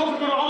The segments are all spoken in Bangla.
صفر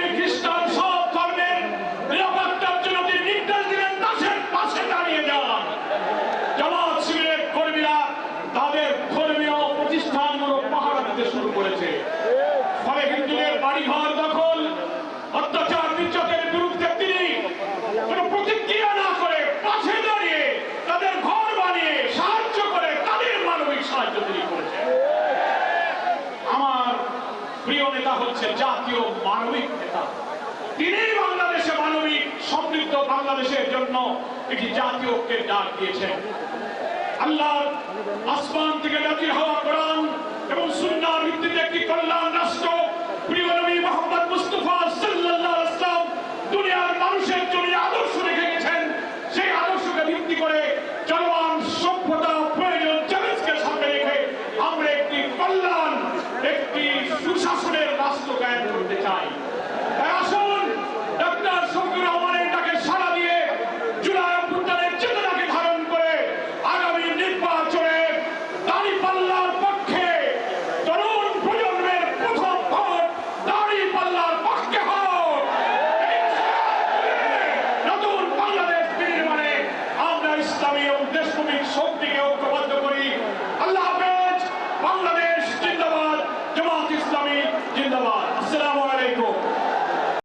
ফলে হিন্দুদের দখল, অত্যাচার নির্যাতনের বিরুদ্ধে তিনি কোনো প্রতিক্রিয়া না করে পাশে দাঁড়িয়ে তাদের ঘর বানিয়ে সাহায্য করে তাদের মানবিক সাহায্য তিনি আমার প্রিয় নেতা হচ্ছে জাতীয় মানবিক নেতা। তিনি বাংলাদেশে মানবিক, সমৃদ্ধ বাংলাদেশের জন্য একটি জাতীয় ঐক্যের ডাক দিয়েছেন। আল্লাহ আসমান থেকে নাজির হওয়া শক্তি